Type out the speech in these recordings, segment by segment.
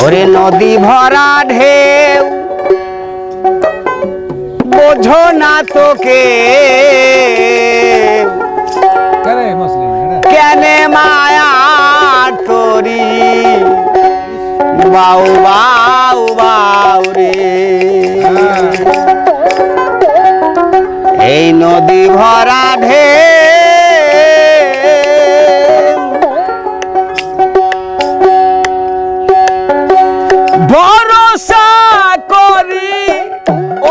ওরে নদী ভরা ঢেউ বোঝো না তোকে। কেন মায়া তোরি? বাউ বাউ বাউ রে। এই নদী ভরা ঢেউ ভরসা করি।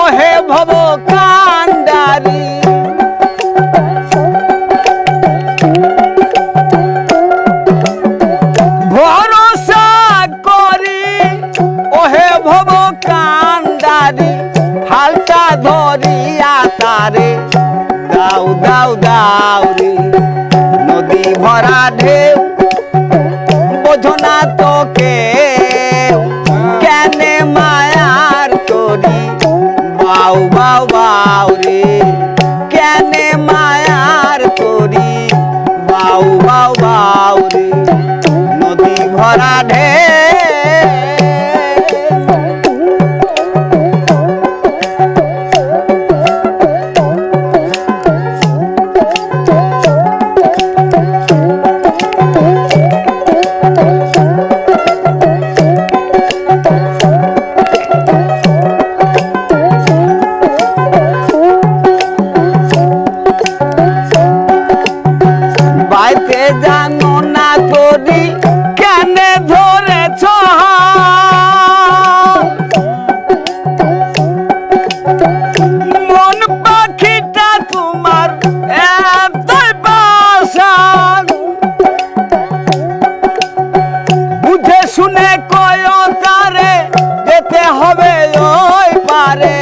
ওহে ভব কান্ডারি ভরসা করি। ওহে ভব কান্ডারি হালটা ধরিয়া তারে। দাও দাও দাও রে। নদী ভরা ঢেউ, বোঝো তোকে। বাইতে জানো না তোরি শুনে কয় তারে, যেতে হবে ওই পারে।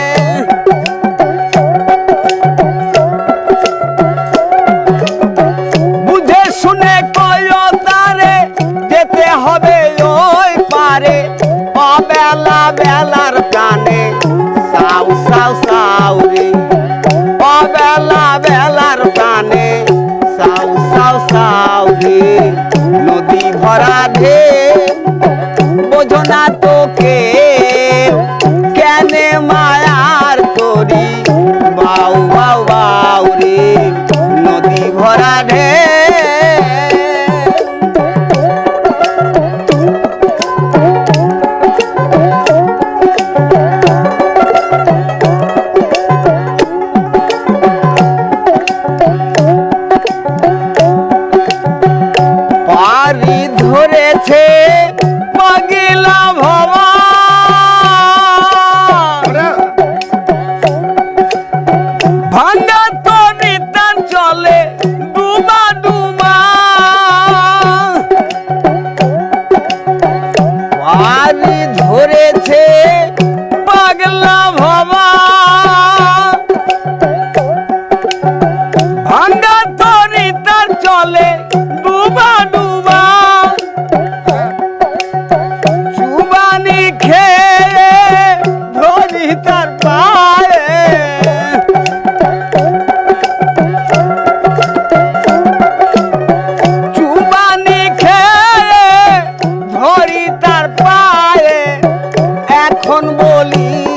বুঝে শুনে কয় তারে, যেতে হবে ওই পারে। অবেলা বেলার কানে সাউ সাউ সাউ রে। বেলার কানে সাউ সাউ সাউ রে। নদী ভরা ঢে বোঝো না তোকে। ধরেছে পাগিলা ভবা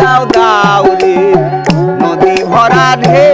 দাও দাও রে নদী ভরা ঢেউ।